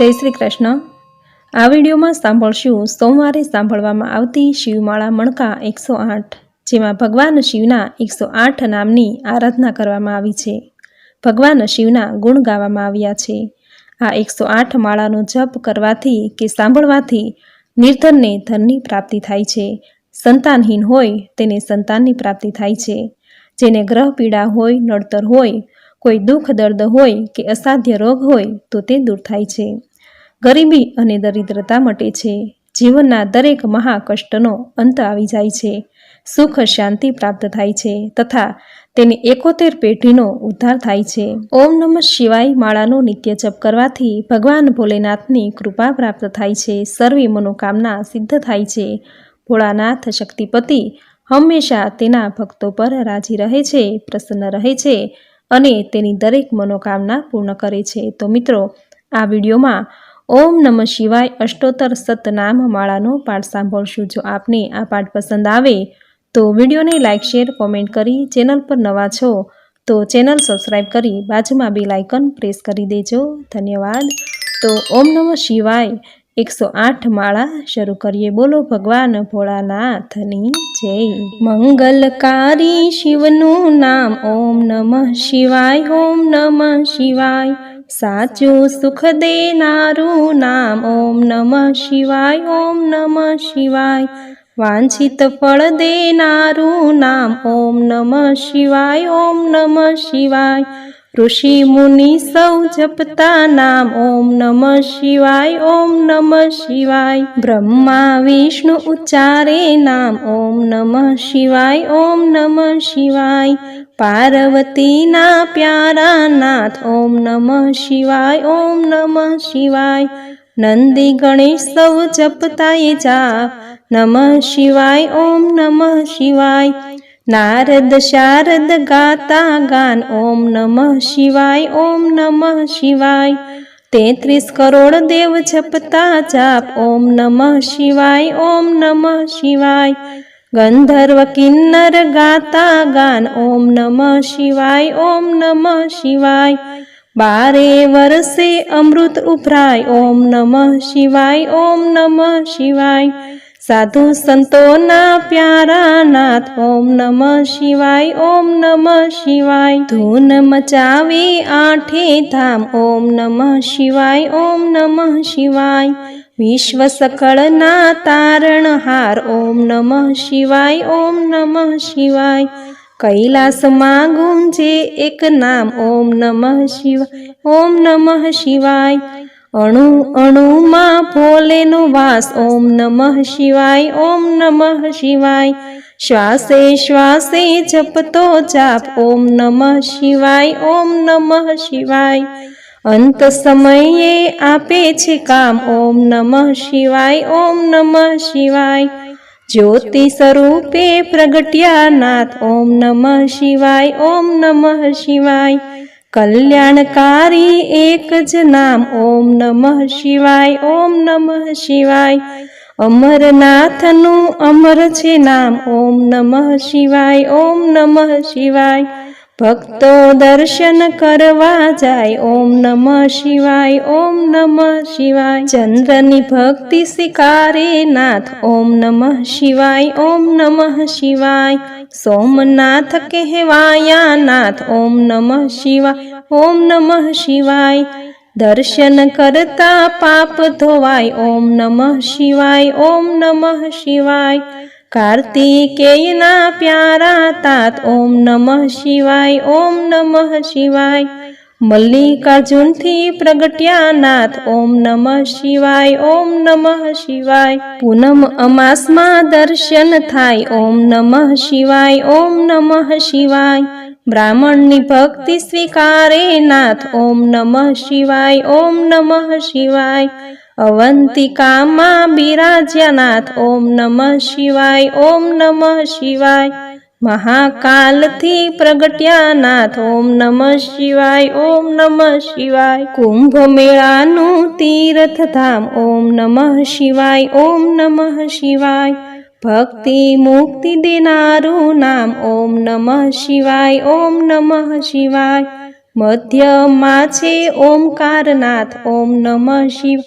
જય શ્રી કૃષ્ણ. આ વિડીયોમાં સાંભળશું સોમવારે સાંભળવામાં આવતી શિવમાળા મણકા એકસો આઠ, જેમાં ભગવાન શિવના એકસો આઠ નામની આરાધના કરવામાં આવી છે. ભગવાન શિવના ગુણ ગાવામાં આવ્યા છે. આ એકસો આઠ માળાનો જપ કરવાથી કે સાંભળવાથી નિર્ધનને ધનની પ્રાપ્તિ થાય છે. સંતાનહીન હોય તેને સંતાનની પ્રાપ્તિ થાય છે. જેને ગ્રહ પીડા હોય, નડતર હોય, કોઈ દુઃખ દર્દ હોય કે અસાધ્ય રોગ હોય તો તે દૂર થાય છે. ગરીબી અને દરિદ્રતા મટે છે. જીવનના દરેક મહાકષ્ટનો અંત આવી જાય છે. સુખ શાંતિ પ્રાપ્ત થાય છે તથા તેની એકોતેર પેઢીનો ઉદ્ધાર થાય છે. ઓમ નમઃ શિવાય માળાનો નિત્ય જપ કરવાથી ભગવાન ભોલેનાથની કૃપા પ્રાપ્ત થાય છે. સર્વે મનોકામના સિદ્ધ થાય છે. ભોળાનાથ શક્તિપતિ હંમેશા તેના ભક્તો પર રાજી રહે છે, પ્રસન્ન રહે છે અને તેની દરેક મનોકામના પૂર્ણ કરે છે. તો મિત્રો, આ વિડીયોમાં ઓમ નમઃ શિવાય અષ્ટોત્તર સતનામ માળાનો પાઠ સાંભળશું. જો આપને આ પાઠ પસંદ આવે, તો વિડીયોને લાઇક, શેર, કોમેન્ટ કરી ચેનલ પર નવા છો, તો ચેનલ સબસ્ક્રાઈબ કરી બાજુમાં બે લાઇકન પ્રેસ કરી દેજો. ધન્યવાદ. તો ઓમ નમઃ શિવાય. એકસો આઠ માળા શરૂ કરીએ. બોલો ભગવાન ભોળાનાથની જય. મંગલકારી શિવનું નામ ઓમ નમઃ શિવાય, ઓમ નમઃ શિવાય. સાચું સુખ દેનારું નામ ઓમ નમઃ શિવાય, ઓમ નમઃ શિવાય. વાંછિત ફળ દેનારું નામ ઓમ નમઃ શિવાય, ઓમ નમઃ શિવાય. ઋષિ મુનિ સૌ જપતા નામ ઓમ નમ શિવાય, ઓમ નમ શિવાય. બ્રહ્મા, વિષ્ણુ ઉચ્ચારે નામ ઓમ નમ શિવાય, ઓમ નમ શિવાય. પાર્વતીના પ્યારા નાથ ઓમ નમ શિવાય, ઓમ નમ શિવાય. નંદી ગણેશ સૌ જપતા એ જા નમ શિવાય, ઓમ નમ શિવાય. નારદ શારદ ગાતા ગાન, ઓમ નમઃ શિવાય, ઓમ નમઃ શિવાય. તેત્રીસ કરોડ દેવ જપતા જાપ, ઓમ નમઃ શિવાય, ઓમ નમઃ શિવાય. ગંધર્વ કિન્નર ગાતા ગાન, ઓમ નમઃ શિવાય, ઓમ નમઃ શિવાય. બારે વર્ષે અમૃત ઉભરાય, ઓમ નમઃ શિવાય, ઓમ નમઃ શિવાય. સાધુ સંતોના પ્યારા નાથ ઓમ નમ શિવાય, ઓમ નમ શિવાય. ધૂન મચાવી આઠે ધામ, ઓમ નમ શિવાય, ઓમ નમ શિવાય. વિશ્વ સકળના તારણહાર, ઓમ નમ શિવાય, ઓમ નમ શિવાય. કૈલાસમાં ગુંજે એક નામ, ઓમ નમ શિવાય, ઓમ નમ શિવાય. અણુ અણુમાં ભોલેનો વાસ. ઓમ નમઃ શિવાય, ઓમ નમઃ શિવાય. શ્વાસે શ્વાસે જપતો જાપ. ઓમ નમઃ શિવાય, ઓમ નમઃ શિવાય. અંત સમયે આપે છે કામ. ઓમ નમઃ શિવાય, ઓમ નમઃ શિવાય. જ્યોતિ સ્વરૂપે પ્રગટ્યા નાથ. ઓમ નમઃ શિવાય, ઓમ નમઃ શિવાય. કલ્યાણકારી એક જ નામ, ઓમ નમઃ શિવાય, ઓમ નમઃ શિવાય. અમરનાથનું અમર છે નામ, ઓમ નમઃ શિવાય, ઓમ નમઃ શિવાય. ભક્તો દર્શન કરવા જાય. ઓમ નમઃ શિવાય, ઓમ નમઃ શિવાય. ચંદ્રની ભક્તિ સ્વીકારે નાથ. ઓમ નમઃ શિવાય, ઓમ નમઃ શિવાય. સોમનાથ કહેવાયા નાથ. ઓમ નમઃ શિવાય, ઓમ નમઃ શિવાય. દર્શન કરતા પાપ ધોવાય. ઓમ નમઃ શિવાય, ઓમ નમઃ શિવાય. કાર્તિકેયના પ્યારા તાત. ઓમ નમઃ શિવાય, ઓમ નમઃ શિવાય. મલ્લિકાર્જુનથી પ્રગટ્યા નાથ. ઓમ નમઃ શિવાય, ઓમ નમઃ શિવાય. પૂનમ અમાસમાં દર્શન થાય. ઓમ નમઃ શિવાય, ઓમ નમઃ શિવાય. બ્રાહ્મણની ભક્તિ સ્વીકારે નાથ. ઓમ નમઃ શિવાય, ઓમ નમઃ શિવાય. અવંતિકામાં બિરાજ્યાનાથ ઓમ નમઃ શિવાય ઓમ નમઃ શિવાય મહાકાલથી પ્રગટ્યાનાથ ઓમ નમઃ શિવાય ઓમ નમઃ શિવાય કુંભ મેળાનું તીર્થધામ ઓમ નમઃ શિવાય ઓમ નમઃ શિવાય ભક્તિ મુક્તિ દેનારું નામ ઓમ નમઃ શિવાય ઓમ નમઃ શિવાય મધ્યમાં છે ઓમકારનાથ ઓમ નમઃ શિવ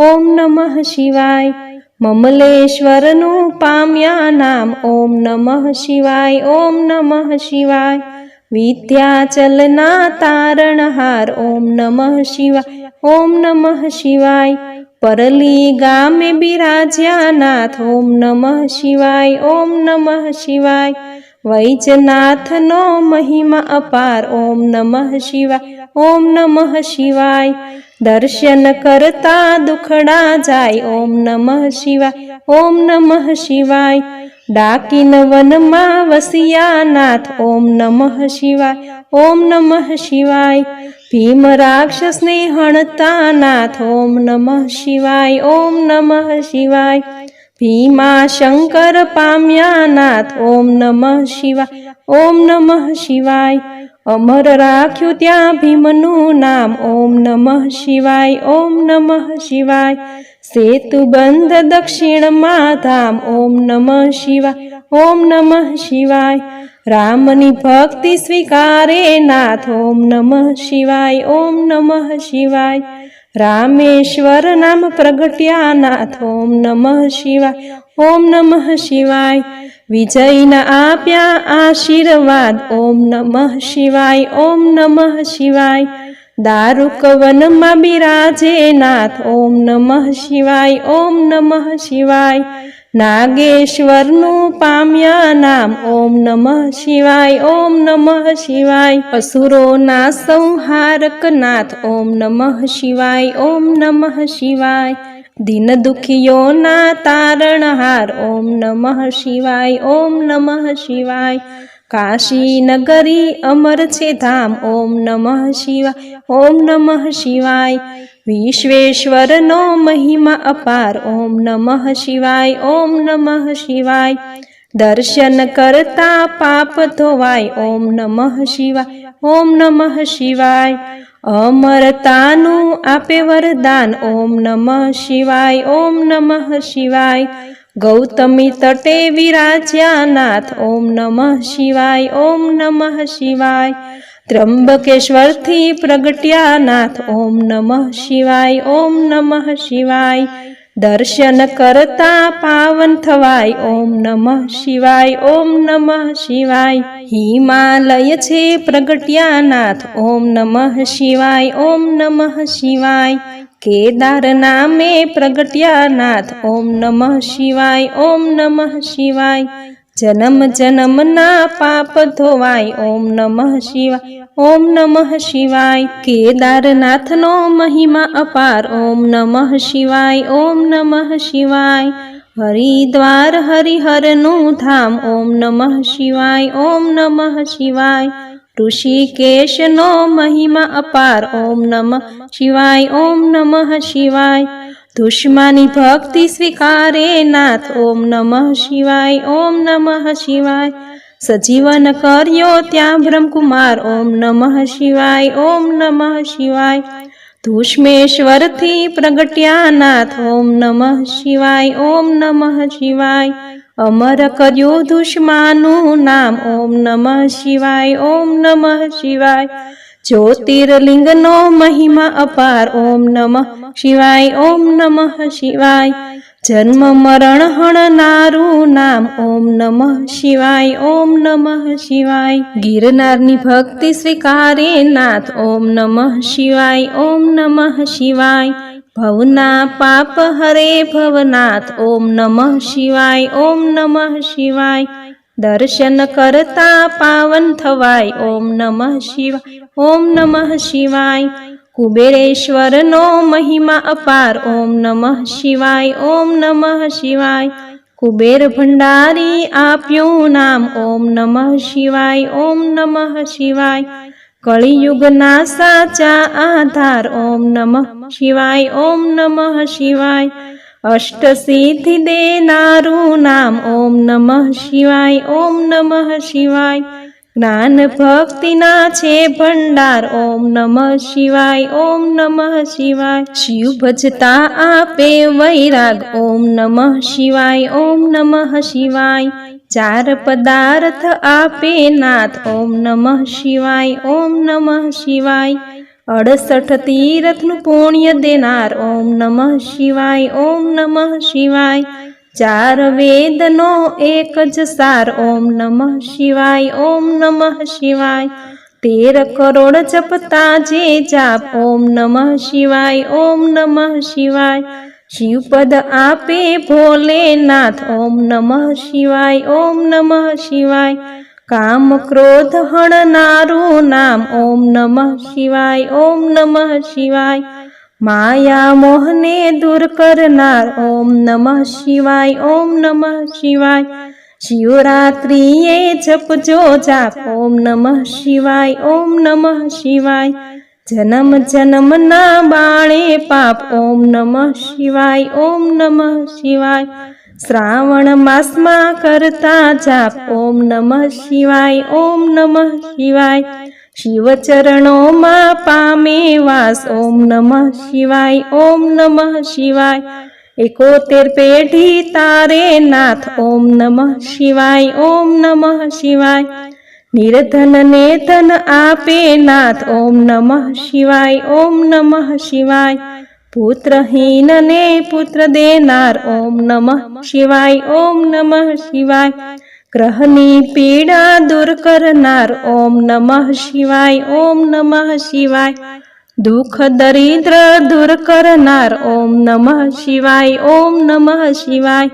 ઓમ નમઃ શિવાય. મમલેશ્વરનું પામ્યા નામ ઓમ નમઃ શિવાય, ઓમ નમઃ શિવાય. વિદ્યાચલના તારણહાર ઓમ નમઃ શિવાય, ઓમ નમઃ શિવાય. પરલી ગામે બિરાજ્યા નાથ ઓમ નમઃ શિવાય, ઓમ નમઃ શિવાય. વૈજનાથનો મહિમા અપાર ઓમ નમઃ શિવાય, ઓમ નમઃ શિવાય. દર્શન કરતા દુખડા જાય. ઓમ નમઃ શિવાય, ઓમ નમઃ શિવાય. ડાકીન વનમાં વસિયા નાથ ઓમ નમઃ શિવાય, ઓમ નમઃ શિવાય. ભીમ રાક્ષસને હણતા નાથ ઓમ નમઃ શિવાય, ઓમ નમઃ શિવાય. ભીમા શંકર પામ્યા નાથ ઓમ નમઃ શિવાય ઓમ નમઃ શિવાય અમર રાખ્યું ત્યાં ભીમનું નામ ઓમ નમઃ શિવાય ઓમ નમઃ શિવાય સેતુ બંધ દક્ષિણમાં ધામ ઓમ નમઃ શિવાય ઓમ નમઃ શિવાય રામની ભક્તિ સ્વીકારે નાથ ઓમ નમઃ શિવાય ઓમ નમઃ શિવાય રામેશ્વર નામ પ્રગટ્યા નાથ ઓમ નમઃ શિવાય ઓમ નમઃ શિવાય વિજયના આપ્યા આશીર્વાદ ઓમ નમઃ શિવાય ઓમ નમઃ શિવાય દારૂક વનમાં બિરાજે નાથ ઓમ નમઃ શિવાય ઓમ નમઃ શિવાય નાગેશ્વરનું પામ્યા નામ ઓમ નમઃ શિવાય ઓમ નમઃ શિવાય અસુરોના સંહારક નાથ ઓમ નમઃ શિવાય ઓમ નમઃ શિવાય દિન દુખીઓના તારણહાર ઓમ નમઃ શિવાય ઓમ નમઃ શિવાય કાશી નગરી અમર છે ધામ ઓમ નમઃ શિવાય ઓમ નમઃ શિવાય વિશ્વેશ્વરનો મહિમા અપાર. ઓમ નમઃ શિવાય, ઓમ નમઃ શિવાય. દર્શન કરતા પાપ ધોવાય. ઓમ નમઃ શિવાય, ઓમ નમઃ શિવાય. અમરતાનું આપે વરદાન. ઓમ નમઃ શિવાય, ઓમ નમઃ શિવાય. ગૌતમી તટે વિરાજ્યા નાથ ઓમ નમઃ શિવાય, ઓમ નમઃ શિવાય. ત્રંબકેશ્વરથી પ્રગટ્યા નાથ ઓમ નમઃ શિવાય ઓમ નમઃ શિવાય દર્શન કરતા પાવન થવાય ઓમ નમઃ શિવાય ઓમ નમઃ શિવાય હિમાલય છે પ્રગટ્યા નાથ ઓમ નમઃ શિવાય ઓમ નમઃ શિવાય કેદાર નામે પ્રગટ્યા નાથ ઓમ નમઃ શિવાય ઓમ નમઃ શિવાય જન્મ જન્મના પાપ ધોવાય, ઓમ નમઃ શિવાય, ઓમ નમઃ શિવાય, કેદારનાથનો મહિમા અપાર, ઓમ નમઃ શિવાય, ઓમ નમઃ શિવાય, હરિદ્વાર હરિહરનું ધામ, ઓમ નમઃ શિવાય, ઓમ નમઃ શિવાય, ઋષિકેશનો મહિમા અપાર, ઓમ નમઃ શિવાય, ઓમ નમઃ શિવાય દુશ્માની ભક્તિ સ્વીકારે નાથ, ઓમ નમઃ શિવાય, ઓમ નમઃ શિવાય. સજીવન કર્યો ત્યાં બ્રહ્મકુમાર, ઓમ નમઃ શિવાય, ઓમ નમઃ શિવાય. ધૂષ્મેશ્વરથી પ્રગટ્યા નાથ, ઓમ નમઃ શિવાય, ઓમ નમઃ શિવાય. અમર કર્યું દુશ્માનું નામ, ઓમ નમઃ શિવાય, ઓમ નમઃ શિવાય. જ્યોતિર્લિંગનો મહિમા અપાર, ઓમ નમઃ શિવાય, ઓમ નમઃ શિવાય. જન્મ મરણ હણનારું નામ, ઓમ નમઃ શિવાય, ઓમ નમઃ શિવાય. ગિરનારની ભક્તિ સ્વીકારે નાથ, ઓમ નમઃ શિવાય, ઓમ નમઃ શિવાય. ભવના પાપ હરે ભવનાથ, ઓમ નમઃ શિવાય, ઓમ નમઃ શિવાય. દર્શન કરતા પાવન થવાય. ઓમ નમઃ શિવાય. ઓમ નમઃ શિવાય. કુબેરેશ્વરનો મહિમા અપાર. ઓમ નમઃ શિવાય. ઓમ નમઃ શિવાય. કુબેર ભંડારી આપ્યું નામ. ઓમ નમઃ શિવાય. ઓમ નમઃ શિવાય. કળિયુગના સાચા આધાર. ઓમ નમઃ શિવાય. ઓમ નમઃ શિવાય. અષ્ટસિદ્ધિ દેનારું નામ ઓમ નમઃ શિવાય, ઓમ નમઃ શિવાય. જ્ઞાન ભક્તિના છે ભંડાર, ઓમ નમઃ શિવાય, ઓમ નમઃ શિવાય. શિવ ભજતા આપે વૈરાગ, ઓમ નમઃ શિવાય, ઓમ નમઃ શિવાય. ચાર પદાર્થ આપે નાથ, ઓમ નમઃ શિવાય, ઓમ નમઃ શિવાય. અડસઠ તીરથનું પુણ્ય દેનાર ઓમ નમઃ શિવાય, ઓમ નમઃ શિવાય. ચાર વેદનો એક જ સાર, ઓમ નમઃ શિવાય, ઓમ નમઃ શિવાય. તેર કરોડ જપતા જે જાપ, ઓમ નમઃ શિવાય, ઓમ નમઃ શિવાય. શિવપદ આપે ભોલેનાથ, ઓમ નમઃ શિવાય, ઓમ નમઃ શિવાય. કામ ક્રોધ હણનારું નામ. ઓમ નમઃ શિવાય, ઓમ નમઃ શિવાય. માયા મોહને દૂર કરનાર. ઓમ નમઃ શિવાય, ઓમ નમઃ શિવાય. શિવરાત્રિએ જપજો જાપ. ઓમ નમઃ શિવાય, ઓમ નમઃ શિવાય. જન્મ જન્મના બાળે પાપ. ઓમ નમઃ શિવાય, ઓમ નમઃ શિવાય. શ્રાવણ માસમાં કરતા જાપ. ઓમ નમઃ શિવાય, ઓમ નમઃ શિવાય. શિવ ચરણોમાં પામે વાસ. ઓમ નમઃ શિવાય, ઓમ નમઃ શિવાય. એકોતેર પેઢી તારે નાથ. ઓમ નમઃ શિવાય, ઓમ નમઃ શિવાય. નિર્ધન ને ધન આપે નાથ. ઓમ નમઃ શિવાય, ઓમ નમઃ શિવાય. પુત્રહીન ને પુત્ર દેનાર ઓમ નમઃ શિવાય, ઓમ નમઃ શિવાય. ગ્રહની પીડા દૂર કરનાર ઓમ નમઃ શિવાય, ઓમ નમઃ શિવાય. દુઃખ દરિદ્ર દૂર કરનાર ઓમ નમઃ શિવાય, ઓમ નમઃ શિવાય.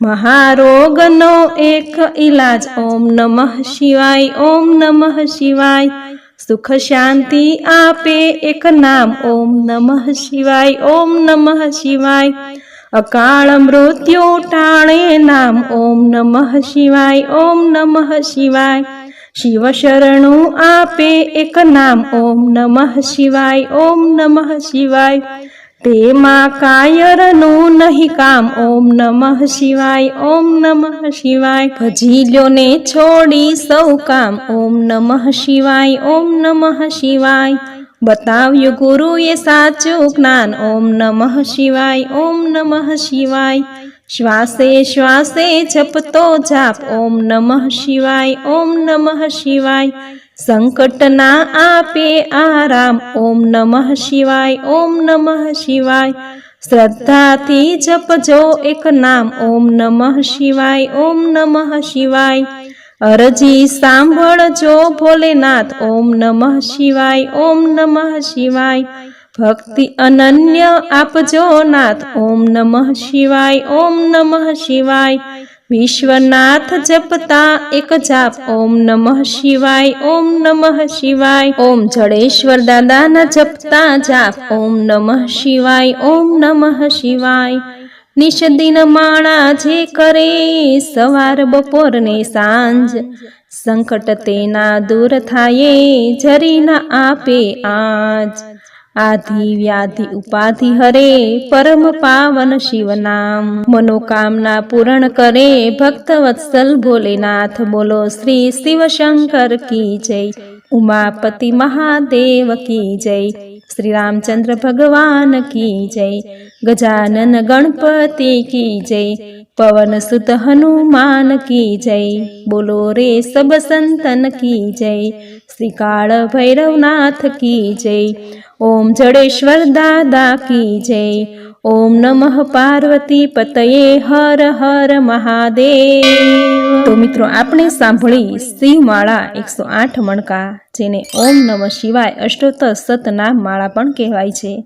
મહારોગનો એક ઈલાજ ઓમ નમઃ શિવાય, ઓમ નમઃ શિવાય. સુખ શાંતિ આપે એક નામ. ઓમ નમઃ શિવાય, ઓમ નમઃ શિવાય. અકાળ મૃત્યુ ટાણે નામ. ઓમ નમઃ શિવાય, ઓમ નમઃ શિવાય. શિવ શરણું આપે એક નામ. ઓમ નમઃ શિવાય, ઓમ નમઃ શિવાય. તેમાં કાયરનું નહીં કામ. ઓમ નમઃ શિવાય, ઓમ નમઃ શિવાય. ભજીલ્યોને છોડી સૌ કામ. ઓમ નમઃ શિવાય, ઓમ નમઃ શિવાય. બતાવ્યું ગુરુએ સાચું જ્ઞાન. ઓમ નમઃ શિવાય, ઓમ નમઃ શિવાય. શ્વાસે શ્વાસે જપતો જાપ. ઓમ નમઃ શિવાય, ઓમ નમઃ શિવાય. સંકટ ના આપે આરામ. ઓમ નમઃ શિવાય, ઓમ નમઃ શિવાય. શ્રદ્ધાથી જપજો એક નામ. ઓમ નમઃ શિવાય, ઓમ નમઃ શિવાય. અરજી સાંભળજો ભોલેનાથ. ઓમ નમઃ શિવાય, ઓમ નમઃ શિવાય. ભક્તિ અનન્ય આપજો નાથ. ઓમ નમઃ શિવાય, ઓમ નમઃ શિવાય. વિશ્વનાથ જપતા એક જાપ. ઓમ નમઃ શિવાય, ઓમ નમઃ શિવાય. ઓમ જડેશ્વર દાદાના જપતા જાપ. ઓમ નમઃ શિવાય, ઓમ નમઃ શિવાય. નિષદિન માણા જે કરે સવાર બપોર ને સાંજ. સંકટ તેના દૂર થાય જરીના આપે આજ. આધિ વ્યાધિ ઉપાધિ હરે પરમ પાવન શિવનામ મનોકામના પૂરણ કરે ભક્ત વત્સલ ભોલેનાથ બોલો શ્રી શિવ શંકર કી જય ઉમાપતિ મહાદેવ કી જય શ્રી રામચંદ્ર ભગવાન કી જય ગજાનન ગણપતિ કી જય પવન સુત હનુમાન કી જય. બોલો રે સબ સંતન કી જય. શ્રી કાળ ભૈરવનાથ કી જય. ઓમ જડેશ્વર દાદા કી જય. ઓમ નમઃ પાર્વતી પતયે હર હર મહાદેવ. તો મિત્રો, આપણે સાંભળી શિવમાળા એકસો આઠ મણકા, જેને ઓમ નમઃ શિવાય અષ્ટોત્તર સતનામ માળા પણ કહેવાય છે.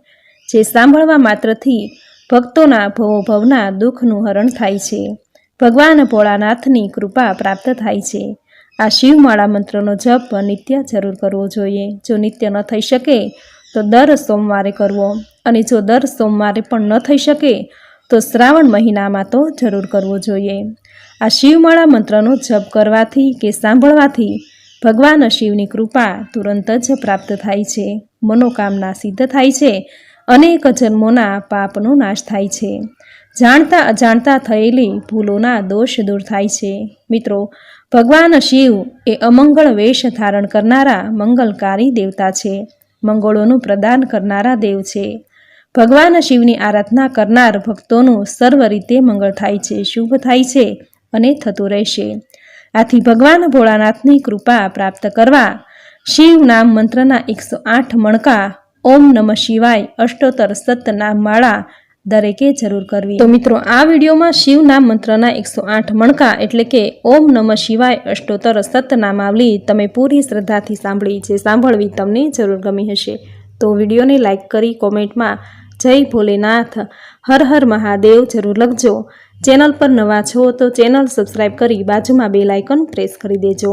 જે સાંભળવા માત્રથી ભક્તોના ભવો ભવના દુઃખનું હરણ થાય છે. ભગવાન ભોળાનાથની કૃપા પ્રાપ્ત થાય છે. આ શિવમાળા મંત્રનો જપ નિત્ય જરૂર કરવો જોઈએ. જો નિત્ય ન થઈ શકે, તો દર સોમવારે કરવો. અને જો દર સોમવારે પણ ન થઈ શકે, તો શ્રાવણ મહિનામાં તો જરૂર કરવો જોઈએ. આ શિવમાળા મંત્રનો જપ કરવાથી કે સાંભળવાથી ભગવાન શિવની કૃપા તુરંત જ પ્રાપ્ત થાય છે. મનોકામના સિદ્ધ થાય છે. અનેક જન્મોના પાપનો નાશ થાય છે. જાણતા અજાણતા થયેલી ભૂલોના દોષ દૂર થાય છે. મિત્રો, ભગવાન શિવ એ અમંગળ વેશ ધારણ કરનારા મંગલકારી દેવતા છે. મંગળોનું પ્રદાન કરનારા દેવ છે. ભગવાન શિવની આરાધના કરનાર ભક્તોનું સર્વ રીતે મંગળ થાય છે, શુભ થાય છે અને થતું રહેશે. આથી ભગવાન ભોળાનાથની કૃપા પ્રાપ્ત કરવા શિવ નામ મંત્રના એકસો આઠ મણકા ઓમ નમઃ શિવાય અષ્ટોત્તર સતના માળા દરેકે જરૂર કરવી. તો મિત્રો, આ વિડીયોમાં શિવના મંત્રના એકસો આઠ મણકા એટલે કે ઓમ નમઃ શિવાય અષ્ટોત્તર સતનામાવલી તમે પૂરી શ્રદ્ધાથી સાંભળી છે, સાંભળવી તમને જરૂર ગમી હશે. તો વિડીયોને લાઇક કરી કોમેન્ટમાં જય ભોલેનાથ, હર હર મહાદેવ જરૂર લખજો. ચેનલ પર નવા છો તો ચેનલ સબસ્ક્રાઈબ કરી બાજુમાં બે લાઇકન પ્રેસ કરી દેજો.